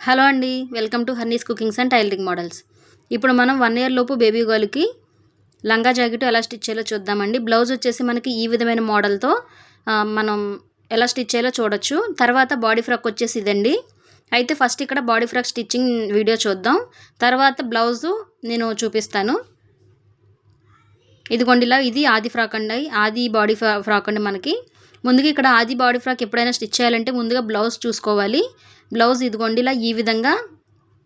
Hello అండి welcome to Hanni's cookings and tailoring models. ఇప్పుడు మనం వన్ ఇయర్ లోపు బేబీ గర్ల్కి లంగా జాకెట్ ఎలా స్టిచ్ చేయాలో చూద్దామండి. బ్లౌజ్ వచ్చేసి మనకి ఈ విధమైన మోడల్తో మనం ఎలా స్టిచ్ చేయాలో చూడొచ్చు. తర్వాత బాడీ ఫ్రాక్ వచ్చేసి ఇదండి. అయితే ఫస్ట్ ఇక్కడ బాడీ ఫ్రాక్ స్టిచ్చింగ్ వీడియో చూద్దాం. తర్వాత బ్లౌజు నేను చూపిస్తాను. ఇదిగోండి ఇలా ఇది ఆది ఫ్రాక్ అండి. ఆది బాడీ ఫ్రా ఫ్రాక్ అండి మనకి. ముందుగా ఇక్కడ ఆది బాడీ ఫ్రాక్ ఎప్పుడైనా స్టిచ్ చేయాలంటే ముందుగా బ్లౌజ్ చూసుకోవాలి. బ్లౌజ్ ఇదిగోండి ఇలా ఈ విధంగా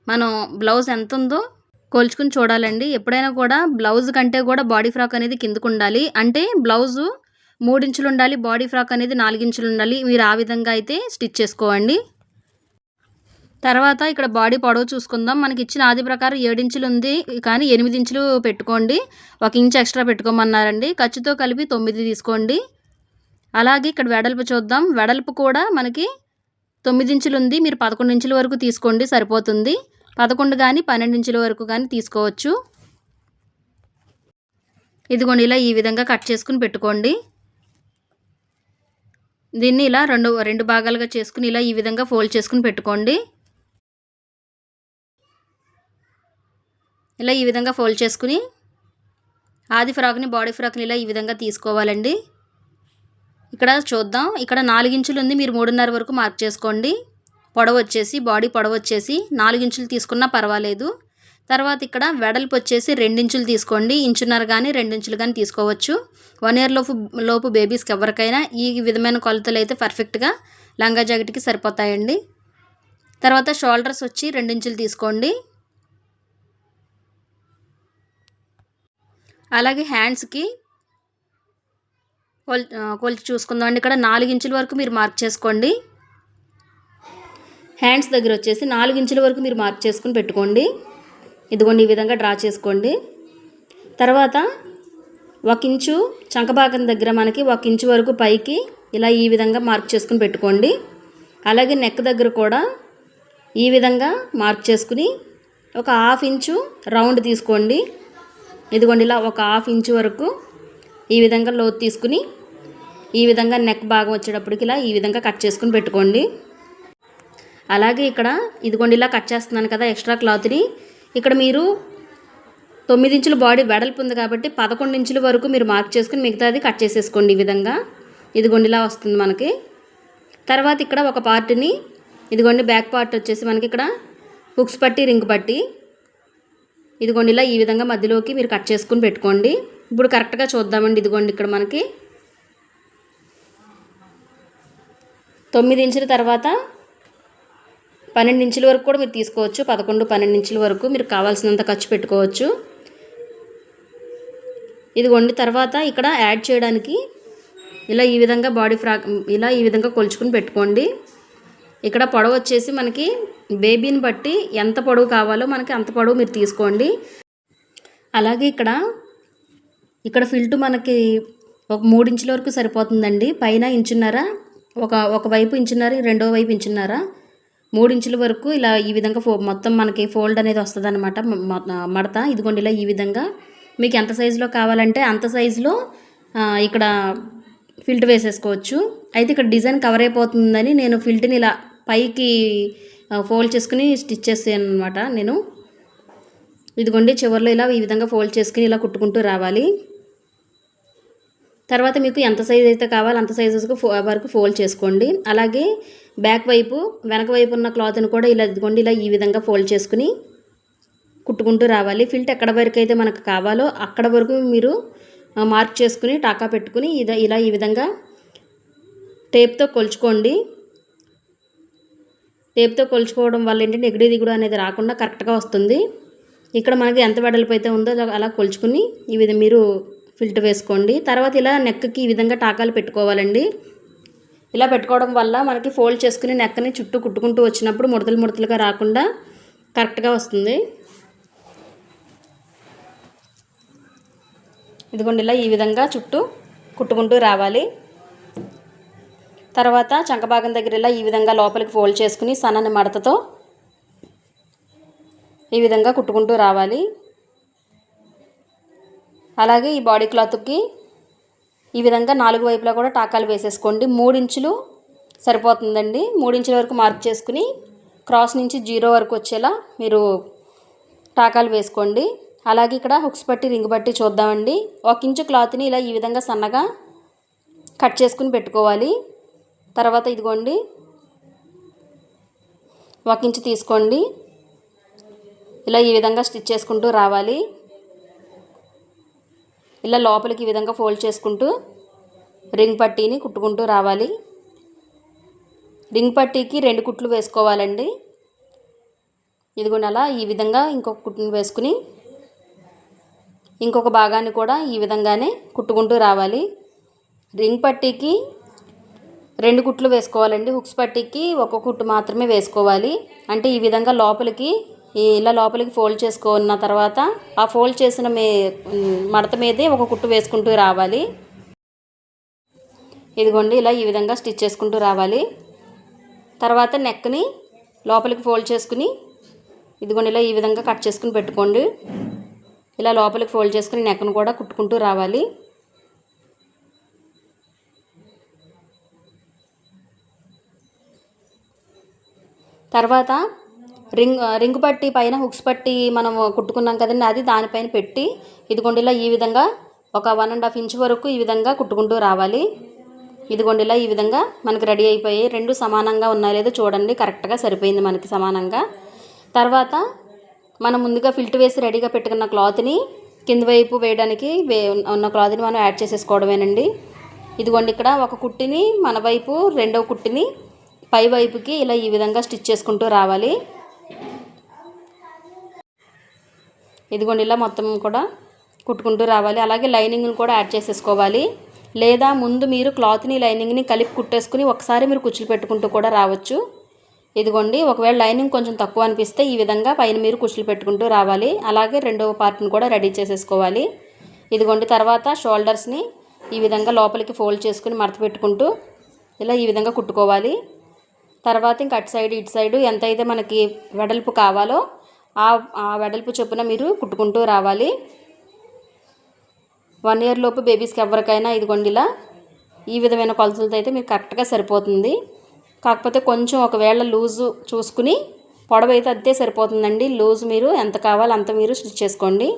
మనం బ్లౌజ్ ఎంత ఉందో కోల్చుకుని చూడాలండి. ఎప్పుడైనా కూడా బ్లౌజ్ కంటే కూడా బాడీ ఫ్రాక్ అనేది కిందకు ఉండాలి. అంటే బ్లౌజు మూడించులు ఉండాలి బాడీ ఫ్రాక్ అనేది నాలుగించులు ఉండాలి. మీరు ఆ విధంగా అయితే స్టిచ్ చేసుకోండి తర్వాత ఇక్కడ బాడీ పొడవు చూసుకుందాం. మనకి ఇచ్చిన ఆది ప్రకారం ఏడించులు ఉంది కానీ ఎనిమిది ఇంచులు పెట్టుకోండి. ఒక ఇంచ్ ఎక్స్ట్రా పెట్టుకోమన్నారండి. ఖర్చుతో కలిపి తొమ్మిది తీసుకోండి. అలాగే ఇక్కడ వెడల్పు చూద్దాం. వెడల్పు కూడా మనకి తొమ్మిది ఇంచులు ఉంది మీరు పదకొండు ఇంచుల వరకు తీసుకోండి సరిపోతుంది. పదకొండు కానీ పన్నెండు ఇంచుల వరకు కానీ తీసుకోవచ్చు. ఇదిగోండి ఇలా ఈ విధంగా కట్ చేసుకుని పెట్టుకోండి. దీన్ని ఇలా రెండు రెండు భాగాలుగా చేసుకుని ఇలా ఈ విధంగా ఫోల్డ్ చేసుకుని పెట్టుకోండి. ఇలా ఈ విధంగా ఫోల్డ్ చేసుకుని ఆది ఫ్రాక్ని బాడీ ఫ్రాక్ని ఇలా ఈ విధంగా తీసుకోవాలండి. ఇక్కడ చూద్దాం. ఇక్కడ నాలుగించులు ఉంది మీరు మూడున్నర వరకు మార్క్ చేసుకోండి. పొడవు వచ్చేసి బాడీ పొడవు వచ్చేసి నాలుగించులు తీసుకున్నా పర్వాలేదు. తర్వాత ఇక్కడ వెడల్పు వచ్చేసి రెండించులు తీసుకోండి. ఇంచున్నర కానీ రెండించులు కానీ తీసుకోవచ్చు. వన్ ఇయర్ లోపు లోపు బేబీస్కి ఎవరికైనా ఈ విధమైన కొలతలు అయితే పర్ఫెక్ట్గా లంగా జాకెట్కి సరిపోతాయండి. తర్వాత షోల్డర్స్ వచ్చి రెండించులు తీసుకోండి. అలాగే హ్యాండ్స్కి కొల్ కొలిచి చూసుకుందాం ఇక్కడ నాలుగు ఇంచుల వరకు మీరు మార్క్ చేసుకోండి. హ్యాండ్స్ దగ్గర వచ్చేసి నాలుగు ఇంచుల వరకు మీరు మార్క్ చేసుకుని పెట్టుకోండి. ఇదిగోండి ఈ విధంగా డ్రా చేసుకోండి. తర్వాత ఒక ఇంచు చంకభాగం దగ్గర మనకి ఒక ఇంచు వరకు పైకి ఇలా ఈ విధంగా మార్క్ చేసుకుని పెట్టుకోండి. అలాగే నెక్ దగ్గర కూడా ఈ విధంగా మార్క్ చేసుకుని ఒక హాఫ్ ఇంచు రౌండ్ తీసుకోండి. ఇదిగోండి ఇలా ఒక హాఫ్ ఇంచు వరకు ఈ విధంగా లోతు తీసుకుని ఈ విధంగా నెక్ భాగం వచ్చేటప్పటికి ఇలా ఈ విధంగా కట్ చేసుకుని పెట్టుకోండి. అలాగే ఇక్కడ ఇదిగోండి ఇలా కట్ చేస్తున్నాను కదా ఎక్స్ట్రా క్లాత్ని ఇక్కడ మీరు తొమ్మిది ఇంచుల బాడీ వెడల్పు ఉంది కాబట్టి పదకొండు ఇంచుల వరకు మీరు మార్క్ చేసుకుని మిగతాది కట్ చేసేసుకోండి ఈ విధంగా. ఇదిగోండి ఇలా వస్తుంది మనకి. తర్వాత ఇక్కడ ఒక పార్ట్ని ఇదిగోండి బ్యాక్ పార్ట్ వచ్చేసి మనకి ఇక్కడ హుక్స్ పట్టి రింగ్ పట్టి. ఇదిగోండి ఇలా ఈ విధంగా మధ్యలోకి మీరు కట్ చేసుకుని పెట్టుకోండి. ఇప్పుడు కరెక్ట్గా చూద్దామండి ఇదిగోండి ఇక్కడ మనకి. తొమ్మిది ఇంచుల తర్వాత పన్నెండు ఇంచుల వరకు కూడా మీరు తీసుకోవచ్చు. పదకొండు పన్నెండు ఇంచుల వరకు మీరు కావాల్సినంత ఖర్చు పెట్టుకోవచ్చు. ఇది వండి తర్వాత ఇక్కడ యాడ్ చేయడానికి ఇలా ఈ విధంగా బాడీ ఫ్రాక్ ఇలా ఈ విధంగా కొలుచుకుని పెట్టుకోండి. ఇక్కడ పొడవు వచ్చేసి మనకి బేబీని బట్టి ఎంత పొడవు కావాలో మనకి అంత పొడవు మీరు తీసుకోండి. అలాగే ఇక్కడ ఇక్కడ ఫిల్ట్ మనకి ఒక మూడు ఇంచుల వరకు సరిపోతుందండి. పైన ఇంచున్నర ఒక ఒక వైపు ఇంచున్నర రెండో వైపు ఇంచున్నర. మూడు ఇంచుల వరకు ఇలా ఈ విధంగా ఫో మొత్తం మనకి ఫోల్డ్ అనేది వస్తుంది అనమాట మడత. ఇదిగోండి ఇలా ఈ విధంగా. మీకు ఎంత సైజులో కావాలంటే అంత సైజులో ఇక్కడ ఫిల్ట్ వేసేసుకోవచ్చు. అయితే ఇక్కడ డిజైన్ కవర్ అయిపోతుందని నేను ఫిల్ట్ని ఇలా పైకి ఫోల్డ్ చేసుకుని స్టిచ్ చేసాను అనమాట నేను. ఇదిగోండి చివరిలో ఇలా ఈ విధంగా ఫోల్డ్ చేసుకుని ఇలా కుట్టుకుంటూ రావాలి. తర్వాత మీకు ఎంత సైజ్ అయితే కావాలో అంత సైజెస్కు ఫో వరకు ఫోల్డ్ చేసుకోండి. అలాగే బ్యాక్ వైపు వెనక వైపు ఉన్న క్లాత్ని కూడా ఇలా ఇదిగోండి ఇలా ఈ విధంగా ఫోల్డ్ చేసుకుని కుట్టుకుంటూ రావాలి. ఫిల్ట్ ఎక్కడ వరకు అయితే మనకు కావాలో అక్కడ వరకు మీరు మార్క్ చేసుకుని టాకా పెట్టుకుని ఇద ఇలా ఈ విధంగా టేప్తో కొలుచుకోండి. టేప్తో కొలుచుకోవడం వల్ల ఏంటంటే ఎగిడి దిగుడు అనేది రాకుండా కరెక్ట్గా వస్తుంది. ఇక్కడ మనకి ఎంత వెడల్పు అయితే ఉందో అలా- అలా కొలుచుకుని ఈ విధంగా మీరు ఫిల్టర్ వేసుకోండి. తర్వాత ఇలా నెక్కి ఈ విధంగా టాకాలు పెట్టుకోవాలండి. ఇలా పెట్టుకోవడం వల్ల మనకి ఫోల్డ్ చేసుకుని నెక్కని చుట్టూ కుట్టుకుంటూ వచ్చినప్పుడు ముడతలు ముడతలుగా రాకుండా కరెక్ట్గా వస్తుంది. ఇదిగోండి ఇలా ఈ విధంగా చుట్టూ కుట్టుకుంటూ రావాలి. తర్వాత చంకభాగం దగ్గర ఇలా ఈ విధంగా లోపలికి ఫోల్డ్ చేసుకుని సన్నని మడతతో ఈ విధంగా కుట్టుకుంటూ రావాలి. అలాగే ఈ బాడీ క్లాత్కి ఈ విధంగా నాలుగు వైపులా కూడా టాకాలు వేసేసుకోండి. మూడించులు సరిపోతుందండి. మూడించుల వరకు మార్క్ చేసుకుని క్రాస్ నుంచి జీరో వరకు వచ్చేలా మీరు టాకాలు వేసుకోండి. అలాగే ఇక్కడ హుక్స్ పట్టి రింగ్ పట్టి చూద్దామండి. ఒక ఇంచు క్లాత్ని ఇలా ఈ విధంగా సన్నగా కట్ చేసుకుని పెట్టుకోవాలి. తర్వాత ఇదిగోండి ఒక ఇంచు తీసుకోండి. ఇలా ఈ విధంగా స్టిచ్ చేసుకుంటూ రావాలి. ఇలా లోపలికి ఈ విధంగా ఫోల్డ్ చేసుకుంటూ రింగ్ పట్టీని కుట్టుకుంటూ రావాలి. రింగ్ పట్టీకి రెండు కుట్లు వేసుకోవాలండి. ఇదిగోండి అలా ఈ విధంగా ఇంకొక కుట్టును వేసుకుని ఇంకొక భాగాన్ని కూడా ఈ విధంగానే కుట్టుకుంటూ రావాలి. రింగ్ పట్టీకి రెండు కుట్లు వేసుకోవాలండి. హుక్స్ పట్టీకి ఒక కుట్టు మాత్రమే వేసుకోవాలి. అంటే ఈ విధంగా లోపలికి ఇలా లోపలికి ఫోల్డ్ చేసుకున్న తర్వాత ఆ ఫోల్డ్ చేసిన మే మడత మీదే ఒక కుట్టు వేసుకుంటూ రావాలి. ఇదిగోండి ఇలా ఈ విధంగా స్టిచ్ చేసుకుంటూ రావాలి. తర్వాత నెక్ని లోపలికి ఫోల్డ్ చేసుకుని ఇదిగోండి ఇలా ఈ విధంగా కట్ చేసుకుని పెట్టుకోండి. ఇలా లోపలికి ఫోల్డ్ చేసుకుని నెక్ను కూడా కుట్టుకుంటూ రావాలి. తర్వాత రింగ్ రింగ్ పట్టి పైన హుక్స్ పట్టి మనం కుట్టుకున్నాం కదండి అది దానిపైన పెట్టి ఇదిగోండి ఇలా ఈ విధంగా ఒక వన్ అండ్ హాఫ్ ఇంచ్ వరకు ఈ విధంగా కుట్టుకుంటూ రావాలి. ఇదిగోండి ఇలా ఈ విధంగా మనకి రెడీ అయిపోయి రెండు సమానంగా ఉన్నాయో లేదో చూడండి కరెక్ట్గా సరిపోయింది మనకి సమానంగా. తర్వాత మనం ముందుగా ఫిల్ట్ వేసి రెడీగా పెట్టుకున్న క్లాత్ని కింద వైపు వేయడానికి వే ఉన్న క్లాత్ని మనం యాడ్ చేసేసుకోవడమేనండి. ఇదిగోండి ఇక్కడ ఒక కుట్టిని మన వైపు రెండవ కుట్టిని పై వైపుకి ఇలా ఈ విధంగా స్టిచ్ చేసుకుంటూ రావాలి. ఇదిగోండి ఇలా మొత్తం కూడా కుట్టుకుంటూ రావాలి. అలాగే లైనింగ్ని కూడా యాడ్ చేసేసుకోవాలి. లేదా ముందు మీరు క్లాత్ని లైనింగ్ని కలిపి కుట్టేసుకుని ఒకసారి మీరు కుచ్చులు పెట్టుకుంటూ కూడా రావచ్చు. ఇదిగోండి ఒకవేళ లైనింగ్ కొంచెం తక్కువ అనిపిస్తే ఈ విధంగా పైన మీరు కుచ్చులు పెట్టుకుంటూ రావాలి. అలాగే రెండవ పార్ట్ని కూడా రెడీ చేసేసుకోవాలి. ఇదిగోండి తర్వాత షోల్డర్స్ని ఈ విధంగా లోపలికి ఫోల్డ్ చేసుకుని మడత పెట్టుకుంటూ ఇలా ఈ విధంగా కుట్టుకోవాలి. తర్వాత ఇంక అటు సైడ్ ఇటు సైడ్ ఎంత అయితే మనకి వెడల్పు కావాలో ఆ ఆ వెడల్పు చొప్పున మీరు కుట్టుకుంటూ రావాలి. వన్ ఇయర్ లోపు బేబీస్కి ఎవరికైనా ఇదిగోండి ఇలా ఈ విధమైన కొలతలతో అయితే మీకు కరెక్ట్గా సరిపోతుంది. కాకపోతే కొంచెం ఒకవేళ లూజు చూసుకుని పొడవు అయితే అంతే సరిపోతుందండి. లూజ్ మీరు ఎంత కావాలో అంత మీరు స్టిచ్ చేసుకోండి.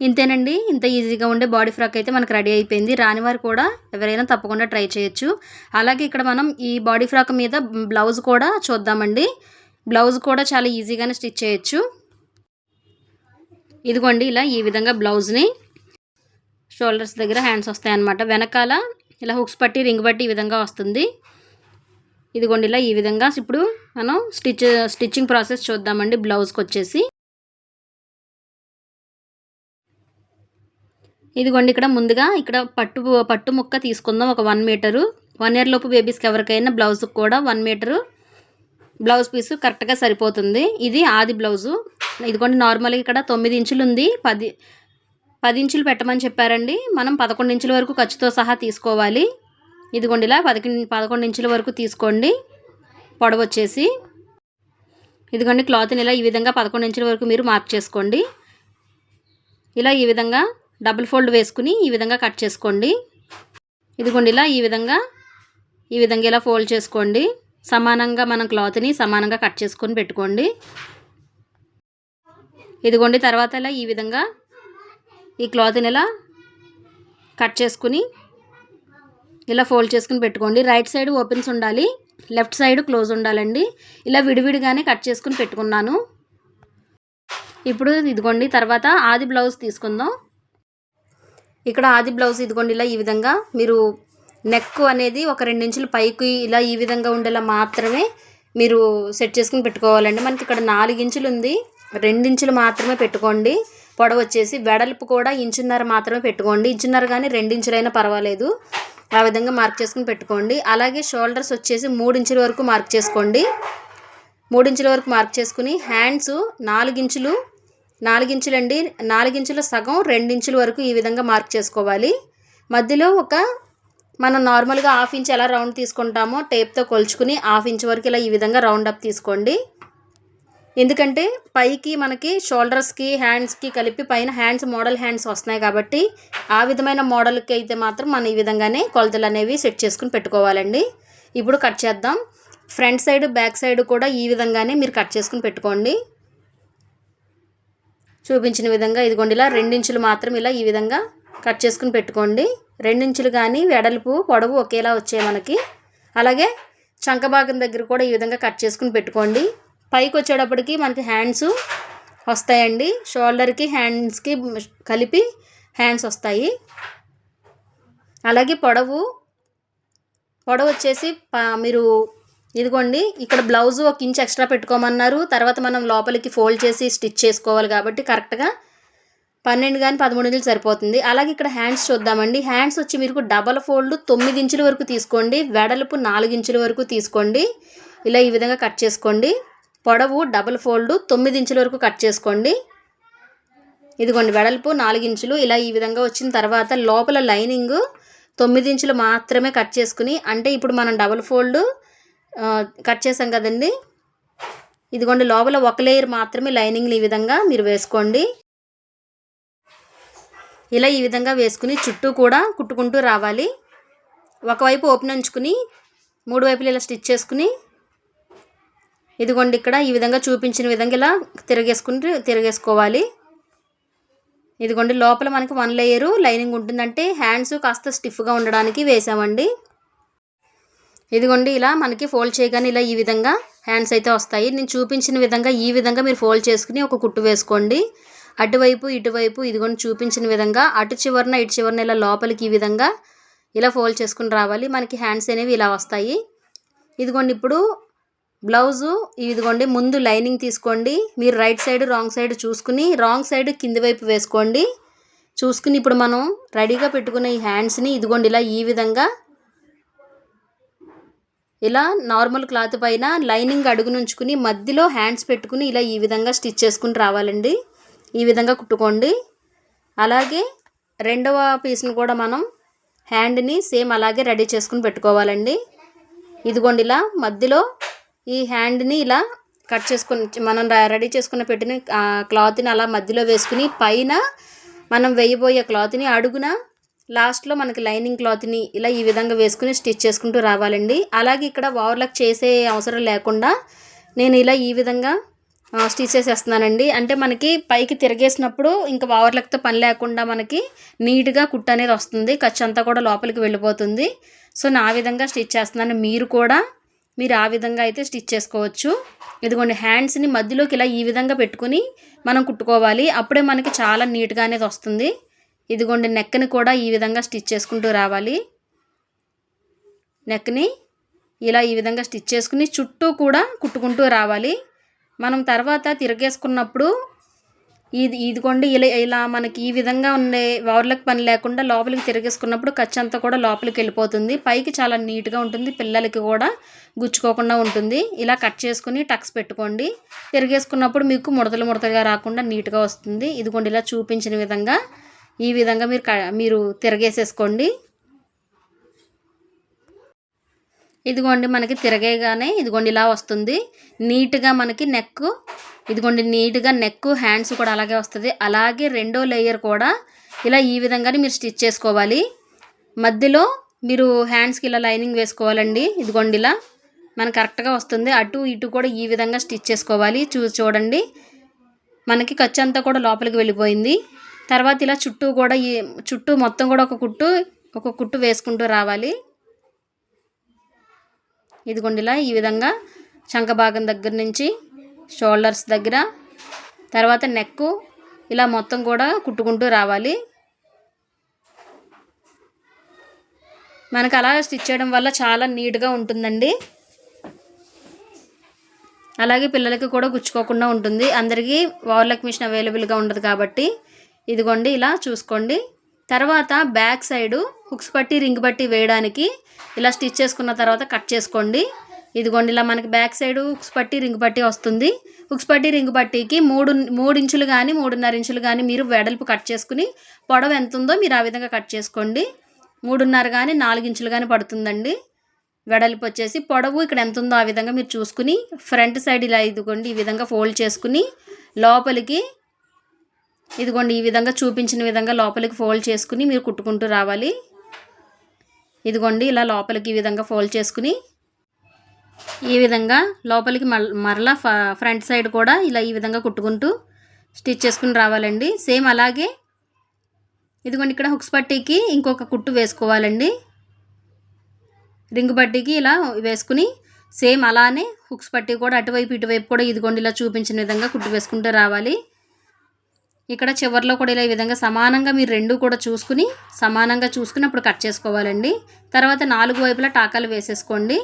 ఇంతేనండి. ఇంత ఈజీగా ఉండే బాడీ ఫ్రాక్ అయితే మనకు రెడీ అయిపోయింది. రానివారు కూడా ఎవరైనా తప్పకుండా ట్రై చేయొచ్చు. అలాగే ఇక్కడ మనం ఈ బాడీ ఫ్రాక్ మీద బ్లౌజ్ కూడా చూద్దామండి. బ్లౌజ్ కూడా చాలా ఈజీగానే స్టిచ్ చేయొచ్చు. ఇదిగోండి ఇలా ఈ విధంగా బ్లౌజ్ని షోల్డర్స్ దగ్గర హ్యాండ్స్ వస్తాయన్నమాట. వెనకాల ఇలా హుక్స్ పట్టి రింగ్ పట్టి ఈ విధంగా వస్తుంది. ఇదిగోండి ఇలా ఈ విధంగా ఇప్పుడు మనం స్టిచ్ స్టిచ్చింగ్ ప్రాసెస్ చూద్దామండి బ్లౌజ్కి వచ్చేసి. ఇదిగోండి ఇక్కడ ముందుగా ఇక్కడ పట్టు పట్టు ముక్క తీసుకుందాం. ఒక వన్ మీటరు. వన్ ఇయర్ లోపు బేబీస్కి ఎవరికైనా బ్లౌజ్కి కూడా వన్ మీటరు బ్లౌజ్ పీసు కరెక్ట్గా సరిపోతుంది. ఇది ఆది బ్లౌజు. ఇదిగోండి నార్మల్గా ఇక్కడ తొమ్మిది ఇంచులు ఉంది. పది పది ఇంచులు పెట్టమని చెప్పారండి. మనం పదకొండు ఇంచుల వరకు ఖర్చుతో సహా తీసుకోవాలి. ఇదిగోండి ఇలా పదకొండు పదకొండు ఇంచుల వరకు తీసుకోండి. పొడవు వచ్చేసి. ఇదిగోండి క్లాత్ని ఇలా ఈ విధంగా పదకొండు ఇంచుల వరకు మీరు మార్క్ చేసుకోండి. ఇలా ఈ విధంగా డబుల్ ఫోల్డ్ వేసుకుని ఈ విధంగా కట్ చేసుకోండి. ఇదిగోండి ఇలా ఈ విధంగా ఈ విధంగా ఇలా ఫోల్డ్ చేసుకోండి. సమానంగా మనం క్లాత్ని సమానంగా కట్ చేసుకొని పెట్టుకోండి. ఇదిగోండి తర్వాత ఇలా ఈ విధంగా ఈ క్లాత్ని ఇలా కట్ చేసుకుని ఇలా ఫోల్డ్ చేసుకుని పెట్టుకోండి. రైట్ సైడ్ ఓపెన్స్ ఉండాలి లెఫ్ట్ సైడ్ క్లోజ్ ఉండాలండి. ఇలా విడివిడిగానే కట్ చేసుకుని పెట్టుకున్నాను. ఇప్పుడు ఇదిగోండి తర్వాత ఆది బ్లౌజ్ తీసుకుందాం. ఇక్కడ ఆది బ్లౌజ్ ఇదిగోండి ఇలా ఈ విధంగా మీరు నెక్ అనేది ఒక రెండించులు పైకి ఇలా ఈ విధంగా ఉండేలా మాత్రమే మీరు సెట్ చేసుకుని పెట్టుకోవాలండి. మనకి ఇక్కడ నాలుగించులు ఉంది. రెండించులు మాత్రమే పెట్టుకోండి. పొడవు వచ్చేసి వెడల్పు కూడా ఇంచున్నర మాత్రమే పెట్టుకోండి. ఇంచున్నర కానీ రెండించులైనా పర్వాలేదు. ఆ విధంగా మార్క్ చేసుకుని పెట్టుకోండి. అలాగే షోల్డర్స్ వచ్చేసి మూడు ఇంచుల వరకు మార్క్ చేసుకోండి. మూడించుల ఇంచుల వరకు మార్క్ చేసుకుని హ్యాండ్స్ నాలుగించులు నాలుగించులండి నాలుగించుల సగం రెండించుల వరకు ఈ విధంగా మార్క్ చేసుకోవాలి. మధ్యలో ఒక మనం నార్మల్గా హాఫ్ ఇంచ్ ఎలా రౌండ్ తీసుకుంటామో టేప్తో కొలుచుకుని హాఫ్ ఇంచ్ వరకు ఇలా ఈ విధంగా రౌండ్ అప్ తీసుకోండి. ఎందుకంటే పైకి మనకి షోల్డర్స్కి హ్యాండ్స్కి కలిపి పైన హ్యాండ్స్ మోడల్ హ్యాండ్స్ వస్తున్నాయి కాబట్టి ఆ విధమైన మోడల్కి అయితే మాత్రం మనం ఈ విధంగానే కొలతలు అనేవి సెట్ చేసుకుని పెట్టుకోవాలండి. ఇప్పుడు కట్ చేద్దాం. ఫ్రంట్ సైడ్ బ్యాక్ సైడ్ కూడా ఈ విధంగానే మీరు కట్ చేసుకుని పెట్టుకోండి. చూపించిన విధంగా ఇదిగోండి ఇలా రెండించులు మాత్రం ఇలా ఈ విధంగా కట్ చేసుకుని పెట్టుకోండి. రెండించులు కానీ వెడల్పు పొడవు ఒకేలా వచ్చాయి మనకి. అలాగే చంక భాగం దగ్గర కూడా ఈ విధంగా కట్ చేసుకుని పెట్టుకోండి. పైకి వచ్చేటప్పటికి మనకి హ్యాండ్స్ వస్తాయండి. షోల్డర్కి హ్యాండ్స్కి కలిపి హ్యాండ్స్ వస్తాయి. అలాగే పొడవు పొడవు వచ్చేసి మీరు ఇదిగోండి ఇక్కడ బ్లౌజ్ ఒక ఇంచ్ ఎక్స్ట్రా పెట్టుకోమన్నారు. తర్వాత మనం లోపలికి ఫోల్డ్ చేసి స్టిచ్ చేసుకోవాలి కాబట్టి కరెక్ట్గా పన్నెండు కానీ పదమూడు ఇంచులు సరిపోతుంది. అలాగే ఇక్కడ హ్యాండ్స్ చూద్దామండి. హ్యాండ్స్ వచ్చి మీరు డబల్ ఫోల్డ్ తొమ్మిది ఇంచుల వరకు తీసుకోండి. వెడల్పు నాలుగు ఇంచుల వరకు తీసుకోండి. ఇలా ఈ విధంగా కట్ చేసుకోండి. పొడవు డబల్ ఫోల్డ్ తొమ్మిది ఇంచుల వరకు కట్ చేసుకోండి. ఇదిగోండి వెడల్పు నాలుగు ఇంచులు. ఇలా ఈ విధంగా వచ్చిన తర్వాత లోపల లైనింగ్ తొమ్మిది ఇంచులు మాత్రమే కట్ చేసుకుని అంటే ఇప్పుడు మనం డబల్ ఫోల్డ్ కట్ చేసాం కదండి. ఇదిగోండి లోపల ఒక లేయర్ మాత్రమే లైనింగ్లు ఈ విధంగా మీరు వేసుకోండి. ఇలా ఈ విధంగా వేసుకుని చుట్టూ కూడా కుట్టుకుంటూ రావాలి. ఒకవైపు ఓపెన్ ఉంచుకుని మూడు వైపులు ఇలా స్టిచ్ చేసుకుని ఇదిగోండి ఇక్కడ ఈ విధంగా చూపించిన విధంగా ఇలా తిరగేసుకుంటూ తిరగేసుకోవాలి. ఇదిగోండి లోపల మనకి వన్ లేయరు లైనింగ్ ఉంటుందంటే హ్యాండ్స్ కాస్త స్టిఫ్గా ఉండడానికి వేసామండి. ఇదిగోండి ఇలా మనకి ఫోల్డ్ చేయగానే ఇలా ఈ విధంగా హ్యాండ్స్ అయితే వస్తాయి. నేను చూపించిన విధంగా ఈ విధంగా మీరు ఫోల్డ్ చేసుకుని ఒక కుట్టు వేసుకోండి. అటువైపు ఇటువైపు ఇదిగోండి చూపించిన విధంగా అటు చివరన ఇటు చివరన ఇలా లోపలికి ఈ విధంగా ఇలా ఫోల్డ్ చేసుకుని రావాలి. మనకి హ్యాండ్స్ అనేవి ఇలా వస్తాయి. ఇదిగోండి ఇప్పుడు బ్లౌజు ఇదిగోండి ముందు లైనింగ్ తీసుకోండి. మీరు రైట్ సైడ్ రాంగ్ సైడ్ చూసుకుని రాంగ్ సైడ్ కింది వైపు వేసుకోండి. చూసుకుని ఇప్పుడు మనం రెడీగా పెట్టుకున్న ఈ హ్యాండ్స్ని ఇదిగోండి ఇలా ఈ విధంగా ఇలా నార్మల్ క్లాత్ పైన లైనింగ్ అడుగు నుంచుకుని మధ్యలో హ్యాండ్స్ పెట్టుకుని ఇలా ఈ విధంగా స్టిచ్ చేసుకుని రావాలండి. ఈ విధంగా కుట్టుకోండి. అలాగే రెండవ పీస్ని కూడా మనం హ్యాండ్ని సేమ్ అలాగే రెడీ చేసుకుని పెట్టుకోవాలండి. ఇదిగోండి ఇలా మధ్యలో ఈ హ్యాండ్ని ఇలా కట్ చేసుకుని మనం రెడీ చేసుకున్న పెట్టిన క్లాత్ని అలా మధ్యలో వేసుకుని పైన మనం వేయబోయే క్లాత్ని అడుగున లాస్ట్లో మనకి లైనింగ్ క్లాత్ని ఇలా ఈ విధంగా వేసుకుని స్టిచ్ చేసుకుంటూ రావాలండి. అలాగే ఇక్కడ ఓవర్లాక్ చేసే అవసరం లేకుండా నేను ఇలా ఈ విధంగా స్టిచ్ చేసేస్తున్నానండి. అంటే మనకి పైకి తిరిగేసినప్పుడు ఇంకా ఓవర్లాక్తో పని లేకుండా మనకి నీట్గా కుట్టు అనేది వస్తుంది. ఖర్చు అంతా కూడా లోపలికి వెళ్ళిపోతుంది. సో నా విధంగా స్టిచ్ చేస్తున్నాను. మీరు కూడా మీరు ఆ విధంగా అయితే స్టిచ్ చేసుకోవచ్చు. ఇదిగోండి హ్యాండ్స్ని మధ్యలోకి ఇలా ఈ విధంగా పెట్టుకుని మనం కుట్టుకోవాలి. అప్పుడే మనకి చాలా నీట్గా అనేది వస్తుంది. ఇదిగోండి నెక్ని కూడా ఈ విధంగా స్టిచ్ చేసుకుంటూ రావాలి. నెక్ని ఇలా ఈ విధంగా స్టిచ్ చేసుకుని చుట్టూ కూడా కుట్టుకుంటూ రావాలి. మనం తర్వాత తిరగేసుకున్నప్పుడు ఇది ఇదిగోండి ఇలా ఇలా మనకి ఈ విధంగా ఉండే ఓవర్లకు పని లేకుండా లోపలికి తిరిగేసుకున్నప్పుడు ఖర్చు అంతా కూడా లోపలికి వెళ్ళిపోతుంది. పైకి చాలా నీట్గా ఉంటుంది పిల్లలకి కూడా గుచ్చుకోకుండా ఉంటుంది. ఇలా కట్ చేసుకుని టక్స్ పెట్టుకోండి. తిరిగేసుకున్నప్పుడు మీకు ముడతలు ముడతలుగా రాకుండా నీట్గా వస్తుంది. ఇదిగోండి ఇలా చూపించిన విధంగా ఈ విధంగా మీరు క- మీరు తిరగేసేసుకోండి. ఇదిగోండి మనకి తిరగేగానే ఇదిగోండి ఇలా వస్తుంది. నీట్గా మనకి నెక్ ఇదిగోండి నీట్గా నెక్ హ్యాండ్స్ కూడా అలాగే వస్తుంది. అలాగే రెండో లేయర్ కూడా ఇలా ఈ విధంగానే మీరు స్టిచ్ చేసుకోవాలి. మధ్యలో మీరు హ్యాండ్స్కి ఇలా లైనింగ్ వేసుకోవాలండి. ఇదిగోండి ఇలా మనకు కరెక్ట్గా వస్తుంది. అటు ఇటు కూడా ఈ విధంగా స్టిచ్ చేసుకోవాలి. చూ చూడండి. మనకి ఖర్చు అంతా కూడా లోపలికి వెళ్ళిపోయింది. తర్వాత ఇలా చుట్టూ కూడా ఈ చుట్టూ మొత్తం కూడా ఒక కుట్టు ఒక కుట్టు వేసుకుంటూ రావాలి. ఇదిగోండి ఇలా ఈ విధంగా చంక భాగం దగ్గర నుంచి షోల్డర్స్ దగ్గర తర్వాత నెక్ ఇలా మొత్తం కూడా కుట్టుకుంటూ రావాలి. మనకు అలా స్టిచ్ చేయడం వల్ల చాలా నీట్గా ఉంటుందండి. అలాగే పిల్లలకి కూడా గుచ్చుకోకుండా ఉంటుంది. అందరికీ వార్లక్ మిషన్ అవైలబుల్గా ఉండదు కాబట్టి ఇదిగోండి ఇలా చూసుకోండి. తర్వాత బ్యాక్ సైడు హుక్స్ పట్టి రింగ్ పట్టి వేయడానికి ఇలా స్టిచ్ చేసుకున్న తర్వాత కట్ చేసుకోండి. ఇదిగోండి ఇలా మనకి బ్యాక్ సైడ్ హుక్స్ పట్టి రింగ్ పట్టి వస్తుంది. హుక్స్ పట్టి రింగ్ పట్టికి మూడు మూడు ఇంచులు కానీ మూడున్నర ఇంచులు కానీ మీరు వెడల్పు కట్ చేసుకుని పొడవు ఎంత ఉందో మీరు ఆ విధంగా కట్ చేసుకోండి. మూడున్నర కానీ నాలుగు ఇంచులు కానీ పడుతుందండి. వెడల్పు వచ్చేసి పొడవు ఇక్కడ ఎంత ఉందో ఆ విధంగా మీరు చూసుకుని ఫ్రంట్ సైడ్ ఇలా ఇదిగోండి ఈ విధంగా ఫోల్డ్ చేసుకుని లోపలికి ఇదిగోండి ఈ విధంగా చూపించిన విధంగా లోపలికి ఫోల్డ్ చేసుకుని మీరు కుట్టుకుంటూ రావాలి. ఇదిగోండి ఇలా లోపలికి ఈ విధంగా ఫోల్డ్ చేసుకుని ఈ విధంగా లోపలికి మరలా ఫ- ఫ్రంట్ సైడ్ కూడా ఇలా ఈ విధంగా కుట్టుకుంటూ స్టిచ్ చేసుకుని రావాలండి. సేమ్ అలాగే ఇదిగోండి ఇక్కడ హుక్స్ పట్టీకి ఇంకొక కుట్టు వేసుకోవాలండి. రింగ్ పట్టీకి ఇలా వేసుకుని సేమ్ అలానే హుక్స్ పట్టీ కూడా అటువైపు ఇటువైపు కూడా ఇదిగోండి ఇలా చూపించిన విధంగా కుట్టు వేసుకుంటూ రావాలి. ఇక్కడ చివర్లో కూడా ఇలా ఈ విధంగా సమానంగా మీరు రెండు కూడా చూసుకుని సమానంగా చూసుకుని అప్పుడు కట్ చేసుకోవాలండి. తర్వాత నాలుగు వైపులా టాకాలు వేసేసుకోండి.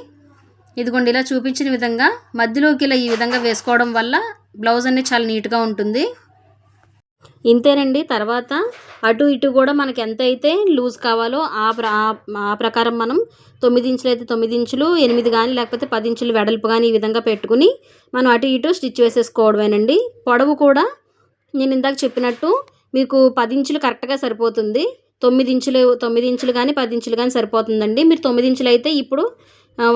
ఇదిగోండి ఇలా చూపించిన విధంగా మధ్యలోకి ఇలా ఈ విధంగా వేసుకోవడం వల్ల బ్లౌజ్ అనేది చాలా నీట్గా ఉంటుంది. ఇంతేనండి తర్వాత అటు ఇటు కూడా మనకి ఎంత అయితే లూజ్ కావాలో ఆ ప్ర ఆ- ఆ ప్రకారం మనం తొమ్మిది ఇంచులు అయితే తొమ్మిది ఇంచులు ఎనిమిది కానీ లేకపోతే పది ఇంచులు వెడల్పు కానీ ఈ విధంగా పెట్టుకుని మనం అటు ఇటు స్టిచ్ వేసేసుకోవడమేనండి. పొడవు కూడా నేను ఇందాక చెప్పినట్టు మీకు పది ఇంచులు కరెక్ట్గా సరిపోతుంది. తొమ్మిది ఇంచులు తొమ్మిది ఇంచులు కానీ పది ఇంచులు కానీ సరిపోతుందండి. మీరు తొమ్మిది ఇంచులు అయితే ఇప్పుడు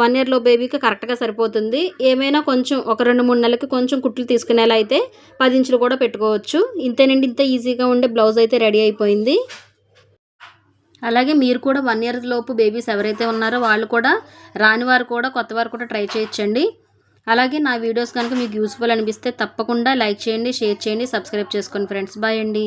వన్ ఇయర్లో బేబీకి కరెక్ట్గా సరిపోతుంది. ఏమైనా కొంచెం ఒక రెండు మూడు నెలలకి కొంచెం కుట్లు తీసుకునేలా అయితే పది ఇంచులు కూడా పెట్టుకోవచ్చు. ఇంతేనండి ఇంత ఈజీగా ఉండే బ్లౌజ్ అయితే రెడీ అయిపోయింది. అలాగే మీరు కూడా వన్ ఇయర్ లోపు బేబీస్ ఎవరైతే ఉన్నారో వాళ్ళు కూడా రాని వారు కూడా కొత్త వారు కూడా ట్రై చేయొచ్చండి. అలాగే నా వీడియోస్ కనుక మీకు యూస్ఫుల్ అనిపిస్తే తప్పకుండా లైక్ చేయండి షేర్ చేయండి సబ్స్క్రైబ్ చేసుకోండి ఫ్రెండ్స్ బాయ్ అండి.